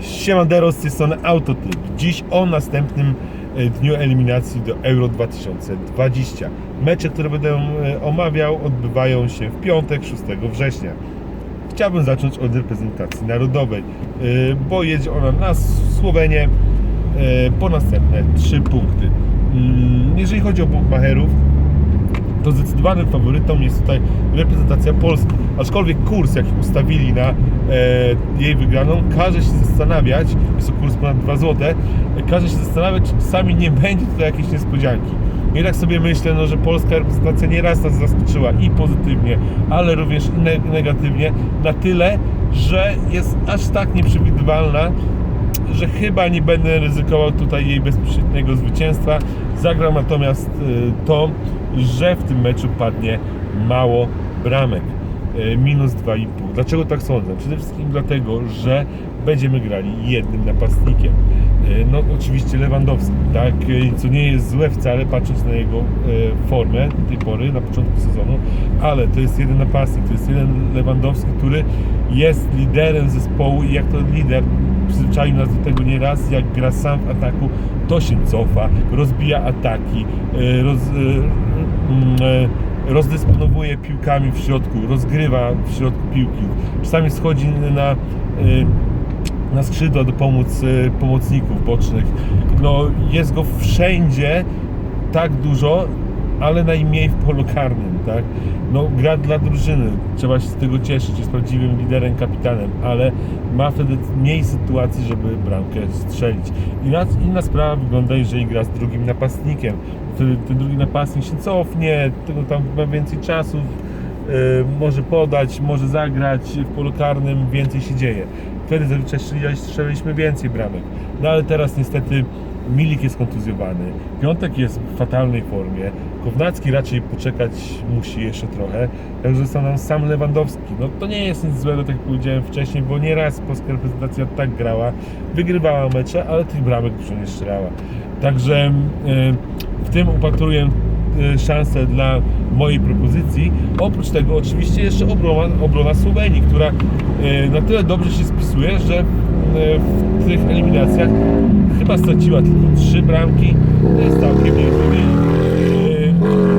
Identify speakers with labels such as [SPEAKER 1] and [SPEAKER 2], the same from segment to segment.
[SPEAKER 1] Siemandero z tej strony Autotyp. Dziś o następnym e, dniu eliminacji do Euro 2020. Mecze, które będę e, omawiał, odbywają się w piątek, 6 września. Chciałbym zacząć od reprezentacji narodowej, e, bo jedzie ona na Słowenię po następne 3 punkty. Mm, Jeżeli chodzi o Buchmacherów, to zdecydowanym faworytą jest tutaj reprezentacja Polski. Aczkolwiek kurs, jaki ustawili na e, jej wygraną, każe się zastanawiać, jest to kurs ponad 2 zł, e, każe się zastanawiać, czy czasami nie będzie tutaj jakiejś niespodzianki. I tak sobie myślę, no, że polska reprezentacja nieraz nas zaskoczyła i pozytywnie, ale również negatywnie, na tyle, że jest aż tak nieprzewidywalna, że chyba nie będę ryzykował tutaj jej bezpośredniego zwycięstwa. Zagram natomiast y, to, że w tym meczu padnie mało bramek. Y, Minus 2,5. Dlaczego tak sądzę? Przede wszystkim dlatego, że będziemy grali jednym napastnikiem. Y, No oczywiście Lewandowski, tak? Y, Co nie jest złe wcale, patrząc na jego formę do tej pory, na początku sezonu, ale to jest jeden napastnik, to jest jeden Lewandowski, który jest liderem zespołu i jak to lider przyzwyczaił nas do tego nieraz, jak gra sam w ataku, to się cofa, rozbija ataki, roz, rozdysponowuje piłkami w środku, rozgrywa w środku piłki. Czasami schodzi na, y, na skrzydła do pomóc y, pomocników bocznych. No, jest go wszędzie tak dużo, ale najmniej w polu karnym, tak? No, gra dla drużyny, trzeba się z tego cieszyć, jest prawdziwym liderem, kapitanem, ale ma wtedy mniej sytuacji, żeby bramkę strzelić. Inna, inna sprawa wygląda, jeżeli gra z drugim napastnikiem. Wtedy ten drugi napastnik się cofnie, tego tam ma więcej czasu, yy, może podać, może zagrać w polu karnym, więcej się dzieje. Wtedy zazwyczaj strzeliliśmy więcej bramek. No ale teraz niestety Milik jest kontuzjowany, Piątek jest w fatalnej formie, Kownacki raczej poczekać musi jeszcze trochę, także został nam sam Lewandowski. No to nie jest nic złego, tak jak powiedziałem wcześniej, bo nieraz polska reprezentacja tak grała, wygrywała mecze, ale tych bramek dużo nie strzelała. Także e, w tym upatruję e, szansę dla mojej propozycji. Oprócz tego oczywiście jeszcze obrona, obrona Słowenii, która e, na tyle dobrze się spisuje, że e, w eliminacjach chyba straciła tylko trzy bramki. To jest całkiem niezły. E,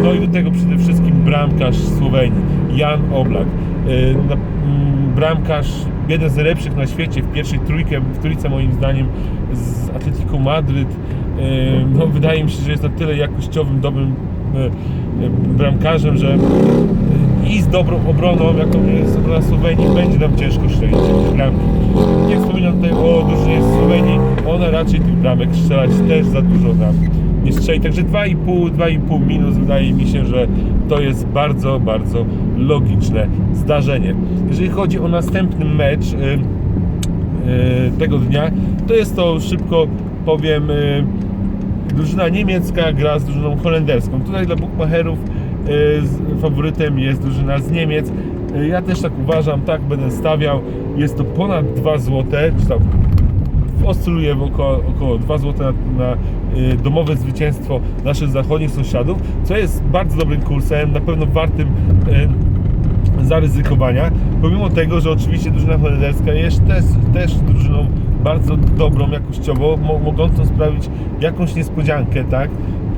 [SPEAKER 1] No i do tego przede wszystkim bramkarz Słowenii, Jan Oblak. E, mm, Bramkarz, jeden z najlepszych na świecie, w pierwszej trójkę, w trójce moim zdaniem z Atletico Madryt. E, No, wydaje mi się, że jest na tyle jakościowym, dobrym bramkarzem, że i z dobrą obroną, jaką jest obrona Słowenii, będzie nam ciężko strzelić te bramki. Nie wspominam tutaj o drużynie Słowenii, ona raczej tych bramek strzelać też za dużo nam nie strzeli. Także 2,5, 2,5 minus wydaje mi się, że to jest bardzo, bardzo logiczne zdarzenie. Jeżeli chodzi o następny mecz, y, y, tego dnia, to jest to szybko powiem y, drużyna niemiecka gra z drużyną holenderską. Tutaj dla Buchmacherów z- faworytem jest drużyna z Niemiec. Y, Ja też tak uważam, tak będę stawiał. Jest to ponad 2 zł, czy tam oscyluje około, około 2 zł na, na y, domowe zwycięstwo naszych zachodnich sąsiadów, co jest bardzo dobrym kursem, na pewno wartym zaryzykowania, pomimo tego, że oczywiście drużyna holenderska jest też, też drużyną bardzo dobrą jakościowo, mo, mogącą sprawić jakąś niespodziankę, tak?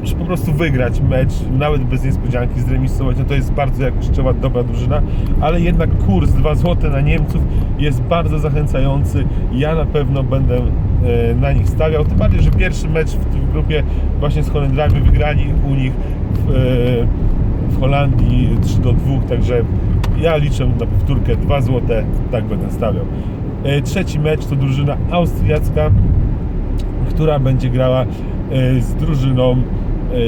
[SPEAKER 1] Czy po prostu wygrać mecz, nawet bez niespodzianki, zremisować, no to jest bardzo jakościowa, dobra drużyna, ale jednak kurs 2 zł na Niemców jest bardzo zachęcający. Ja na pewno będę e, na nich stawiał, tym bardziej, że pierwszy mecz w grupie właśnie z Holendrami wygrali u nich w, e, w Holandii 3 do 2, także ja liczę na powtórkę 2 zł, tak będę stawiał. E, Trzeci mecz to drużyna austriacka, która będzie grała z drużyną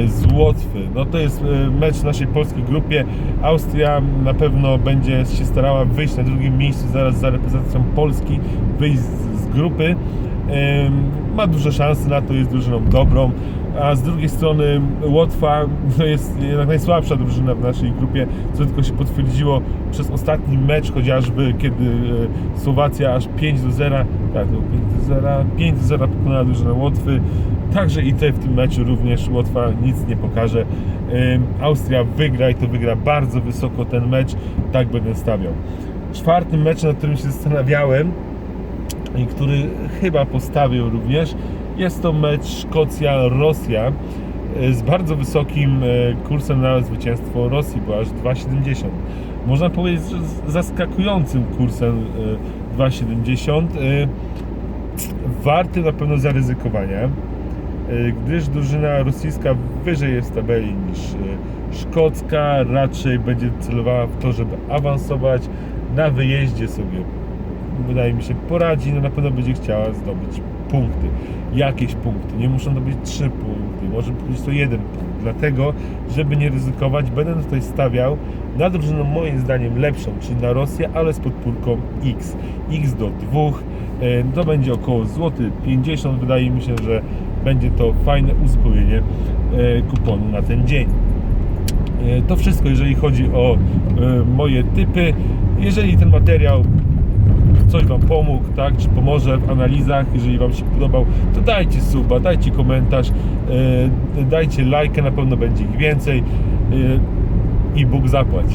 [SPEAKER 1] z Łotwy. No to jest e, mecz w naszej polskiej grupie. Austria na pewno będzie się starała wyjść na drugim miejscu zaraz za reprezentacją Polski, wyjść z, z grupy. Ma duże szanse na to, jest drużyną dobrą, a z drugiej strony Łotwa to jest jednak najsłabsza drużyna w naszej grupie, co tylko się potwierdziło przez ostatni mecz chociażby, kiedy e, Słowacja aż 5 do 0, tak, to 5 do 0, 5 do 0 pokonała drużynę Łotwy. Także i tutaj w tym meczu również Łotwa nic nie pokaże. Austria wygra i to wygra bardzo wysoko ten mecz, tak będę stawiał. Czwartym meczem, nad którym się zastanawiałem, i który chyba postawił również. Jest to mecz Szkocja-Rosja e, z bardzo wysokim e, kursem na zwycięstwo Rosji, bo aż 2,70. Można powiedzieć, że zaskakującym kursem e, 2,70. E, Warty na pewno zaryzykowania, gdyż drużyna rosyjska wyżej jest w tabeli niż e, szkocka, raczej będzie celowała w to, żeby awansować na wyjeździe sobie wydaje mi się poradzi, no na pewno będzie chciała zdobyć punkty. Jakieś punkty. Nie muszą to być trzy punkty, może być to jeden punkt. Dlatego, żeby nie ryzykować, będę tutaj stawiał na drużynę moim zdaniem lepszą, czyli na Rosję, ale z podpórką X. X do 2. E, To będzie około złoty 50. Wydaje mi się, że będzie to fajne uzupełnienie e, kuponu na ten dzień. E, To wszystko, jeżeli chodzi o moje typy. Jeżeli ten materiał coś Wam pomógł, tak, czy pomoże w analizach, jeżeli Wam się podobał, to dajcie suba, dajcie komentarz, e, dajcie lajkę, na pewno będzie ich więcej e, i Bóg zapłać.